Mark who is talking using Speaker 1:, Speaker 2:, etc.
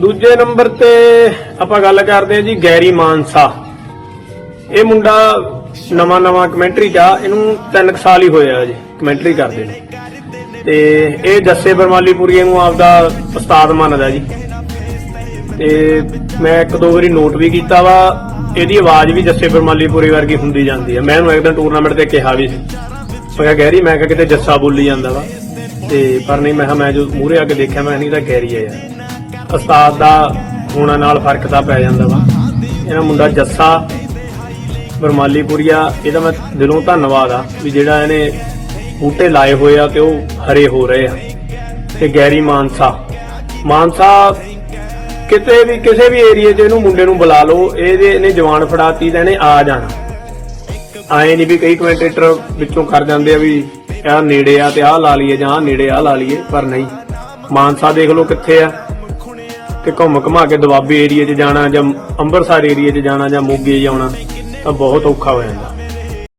Speaker 1: ਦੂਜੇ ਨੰਬਰ ਤੇ ਆਪਾਂ ਗੱਲ ਕਰਦੇ ਹਾਂ ਜੀ ਗੈਰੀ ਮਾਨਸਾ। ਇਹ ਮੁੰਡਾ ਨਵਾਂ ਨਵਾਂ ਕਮੈਂਟਰੀ ਚ ਆ, ਇਹਨੂੰ 3 ਸਾਲ ਹੀ ਹੋਇਆ ਜੀ ਕਮੈਂਟਰੀ ਕਰਦੇ ਨੇ। ਤੇ ਇਹ ਜੱਸੇ ਬਰਮਾਲੀਪੁਰੀਏ ਨੂੰ ਆਪਦਾ ਉਸਤਾਦ ਮੰਨਦਾ ਜੀ। ਤੇ ਮੈਂ ਇੱਕ ਦੋ ਵਾਰੀ ਨੋਟ ਵੀ ਕੀਤਾ ਵਾ, ਇਹਦੀ ਆਵਾਜ਼ ਵੀ ਜੱਸੇ ਬਰਮਾਲੀਪੁਰੀ ਵਰਗੀ ਹੁੰਦੀ ਜਾਂਦੀ ਹੈ ਮੈਂ ਇਹਨੂੰ ਇੱਕ ਦਿਨ ਟੂਰਨਾਮੈਂਟ ਤੇ ਕਿਹਾ ਵੀ ਸੀ। ਮੈਂ ਕਿਹਾ, ਗੈਰੀ, ਮੈਂ ਕਿਹਾ ਕਿਤੇ ਜੱਸਾ ਬੋਲੀ ਜਾਂਦਾ ਵਾ। ਤੇ ਪਰ ਨਹੀਂ, ਮੈਂ ਕਿਹਾ, ਮੈਂ ਜੋ ਮੂਹਰੇ ਆ ਕੇ ਦੇਖਿਆ, ਮੈਂ ਨਹੀਂ ਤਾਂ ਗੈਰੀ ਹੈ ਯਾਰ। ਉਸਤਾਦ ਦਾ ਹੋਣਾ ਨਾਲ ਫ਼ਰਕ ਤਾਂ ਪੈ ਜਾਂਦਾ ਵਾ। ਇਹਨਾਂ ਮੁੰਡਾ ਜੱਸਾ ਬਰਮਾਲੀਪੁਰੀਆ, ਇਹਦਾ ਮੈਂ ਦਿਲੋਂ ਧੰਨਵਾਦ ਆ ਵੀ ਜਿਹੜਾ ਇਹਨੇ ਬੂਟੇ ਲਾਏ ਹੋਏ ਆ ਤੇ ਉਹ ਹਰੇ ਹੋ ਰਹੇ ਆ। ਤੇ ਗੈਰੀ ਮਾਨਸਾ। ਮਾਨਸਾ ਕਿਤੇ ਵੀ, ਕਿਸੇ ਵੀ ਏਰੀਏ 'ਚ ਇਹਨੂੰ ਮੁੰਡੇ ਨੂੰ ਬੁਲਾ ਲਓ, ਇਹਦੇ ਇਹਨੇ ਜਵਾਨ ਫੜਾਤੀ ਤਾਂ ਇਹਨੇ ਆ ਜਾਣਾ। ਆਏ ਨਹੀਂ ਵੀ ਕਈ ਕਮੈਂਟੇਟਰ ਵਿੱਚੋਂ ਕਰ ਜਾਂਦੇ ਆ ਵੀ ਆਹ ਨੇੜੇ ਆ ਤੇ ਆਹ ਲਾ ਲਈਏ ਜਾਂ ਆਹ ਨੇੜੇ ਆਹ ਲਾ ਲਈਏ, ਪਰ ਨਹੀਂ। ਮਾਨਸਾ ਦੇਖ ਲਓ ਕਿੱਥੇ ਆ। ਤੇ ਘੁੰਮ ਘੁਮਾ ਕੇ ਦੁਆਬੇ ਏਰੀਏ 'ਚ ਜਾਣਾ ਜਾਂ ਅੰਮ੍ਰਿਤਸਰ ਏਰੀਏ 'ਚ ਜਾਣਾ ਜਾਂ ਮੋਗੇ ਜਾਣਾ ਤਾਂ ਬਹੁਤ ਔਖਾ ਹੋ ਜਾਂਦਾ।